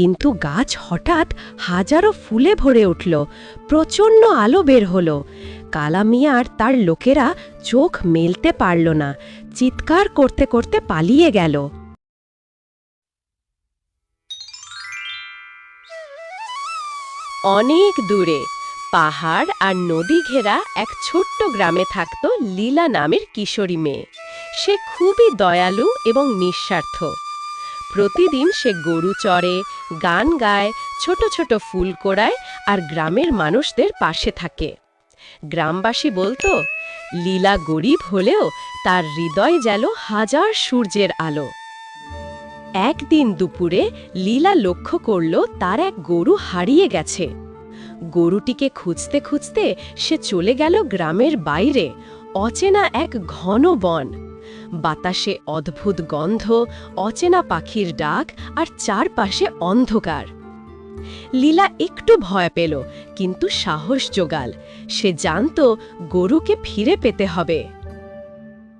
কিন্তু গাছ হঠাৎ হাজারো ফুলে ভরে উঠল, প্রচণ্ড আলো বের হলো। কালামিয়ার তার লোকেরা চোখ মেলতে পারল না, চিৎকার করতে করতে পালিয়ে গেল। অনেক দূরে পাহাড় আর নদী ঘেরা এক ছোট্ট গ্রামে থাকত লীলা নামের কিশোরী মেয়ে। সে খুবই দয়ালু এবং নিঃস্বার্থ। প্রতিদিন সে গরু চড়ে, গান গায়, ছোট ছোট ফুল কোড়ায় আর গ্রামের মানুষদের পাশে থাকে। গ্রামবাসী বলতো, লীলা গরিব হলেও তার হৃদয় যেন হাজার সূর্যের আলো। একদিন দুপুরে লীলা লক্ষ্য করল তার এক গরু হারিয়ে গেছে। গরুটিকে খুঁজতে খুঁজতে সে চলে গেল গ্রামের বাইরে, অচেনা এক ঘন বন। বাতাসে অদ্ভুত গন্ধ, অচেনা পাখির ডাক আর চারপাশে অন্ধকার। লীলা একটু ভয় পেল, কিন্তু সাহস জোগাল সে জানত গরুকে ফিরে পেতে হবে।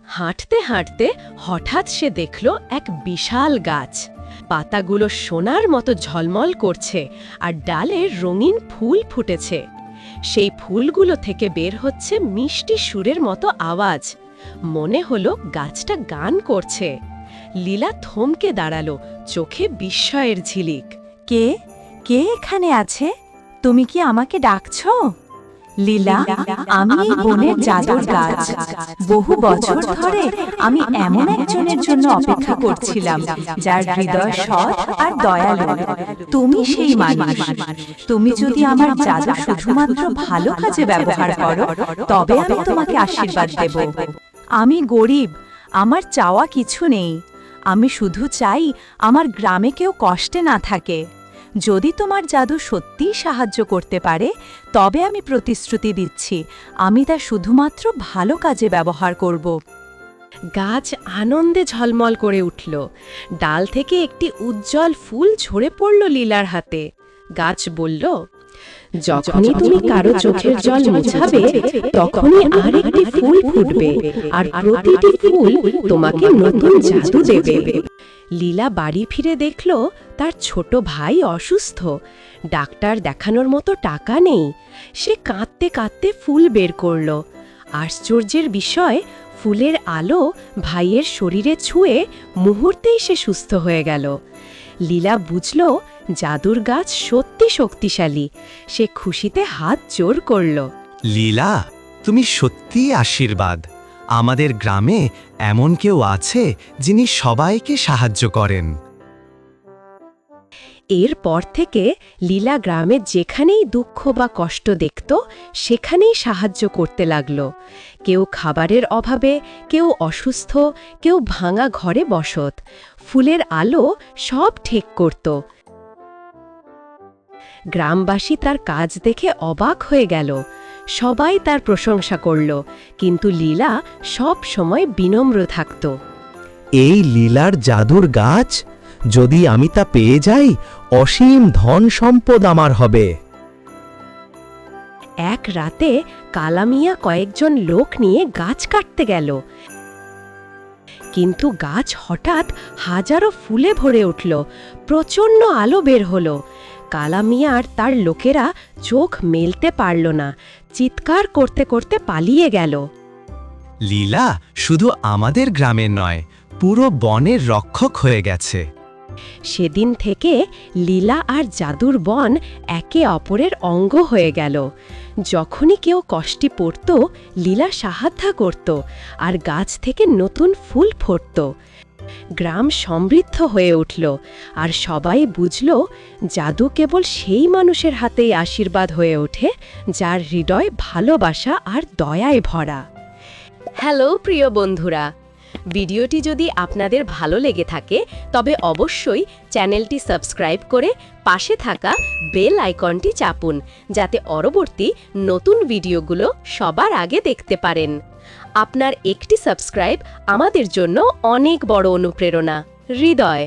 হাঁটতে হাঁটতে হঠাৎ সে দেখল এক বিশাল গাছ। পাতাগুলো সোনার মতো ঝলমল করছে আর ডালে রঙিন ফুল ফুটেছে। সেই ফুলগুলো থেকে বের হচ্ছে মিষ্টি সুরের মতো আওয়াজ। মনে হলো গাছটা গান করছে। লীলা থমকে দাঁড়াল চোখে বিস্ময়ের ঝিলিক। কে? কে এখানে আছে? তুমি কি আমাকে ডাকছো? লীলা আমি এই বনের জাদুর গাছ। বহু বছর ধরে আমি এমন একজনের জন্য অপেক্ষা করছিলাম যার হৃদয় সৎ আর দয়ালু। তুমি সেই মানুষ। তুমি যদি আমার জাদু শুধুমাত্র ভালো কাজে ব্যবহার করো তবে আমি তোমাকে আশীর্বাদ দেব। আমি গরিব, আমার চাওয়া কিছু নেই। আমি শুধু চাই আমার গ্রামে কেউ কষ্টে না থাকে। যদি তোমার জাদু সত্যিই সাহায্য করতে পারে, তবে আমি প্রতিশ্রুতি দিচ্ছি, আমি তা শুধুমাত্র ভালো কাজে ব্যবহার করব। গাছ আনন্দে ঝলমল করে উঠল। ডাল থেকে একটি উজ্জ্বল ফুল ঝরে পড়ল লীলার হাতে। গাছ বলল যখনই তুমি কারও চোখের জল মুছাবে তখনই আর একটি ফুল ফুটবে আর প্রতিটি ফুল তোমাকে নতুন জাদু দেবে। লীলা বাড়ি ফিরে দেখল তার ছোট ভাই অসুস্থ। ডাক্তার দেখানোর মতো টাকা নেই। সে কাঁদতে কাঁদতে ফুল বের করল। আশ্চর্যের বিষয় ফুলের আলো ভাইয়ের শরীরে ছুঁয়ে মুহূর্তেই সে সুস্থ হয়ে গেল। লীলা বুঝল জাদুর গাছ সত্যি শক্তিশালী। সে খুশিতে হাত জোর করল। লীলা তুমি সত্যিই আশীর্বাদ। আমাদের গ্রামে এমন কেউ আছে যিনি সবাইকে সাহায্য করেন। এরপর থেকে লীলা গ্রামে যেখানেই দুঃখ বা কষ্ট দেখত সেখানেই সাহায্য করতে লাগল। কেউ খাবারের অভাবে কেউ অসুস্থ কেউ ভাঙা ঘরে বসত। ফুলের আলো সব ঠিক করত। গ্রামবাসী তার কাজ দেখে অবাক হয়ে গেল। সবাই তার প্রশংসা করল কিন্তু লীলা সব সময় বিনম্র থাকত। এই লীলার জাদুর গাছ যদি আমি তা পেয়ে যাই অসীম ধন সম্পদ আমার হবে। এক রাতে কালামিয়া কয়েকজন লোক নিয়ে গাছ কাটতে গেল। কিন্তু গাছ হঠাৎ হাজারো ফুলে ভরে উঠল প্রচণ্ড আলো বের হলো। কালামিয়া আর তার লোকেরা চোখ মেলতে পারল না। চিৎকার করতে করতে পালিয়ে গেল। লীলা শুধু আমাদের গ্রামের নয় পুরো বনের রক্ষক হয়ে গেছে। সেদিন থেকে লীলা আর জাদুর বন একে অপরের অঙ্গ হয়ে গেল। যখনই কেউ কষ্টে পড়ত লীলা সাহায্য করত আর গাছ থেকে নতুন ফুল ফুটত। গ্রাম সমৃদ্ধ হয়ে উঠল, আর সবাই বুঝল জাদু কেবল সেই মানুষের হাতেই আশীর্বাদ হয়ে ওঠে, যার হৃদয় ভালোবাসা আর দয়ায় ভরা। হ্যালো, প্রিয় বন্ধুরা! ভিডিওটি যদি আপনাদের ভালো লেগে থাকে, তবে অবশ্যই চ্যানেলটি সাবস্ক্রাইব করে পাশে থাকা বেল আইকনটি চাপুন, যাতে পরবর্তী নতুন ভিডিওগুলো সবার আগে দেখতে পারেন। আপনার একটি সাবস্ক্রাইব আমাদের জন্য অনেক বড় অনুপ্রেরণা। হৃদয়।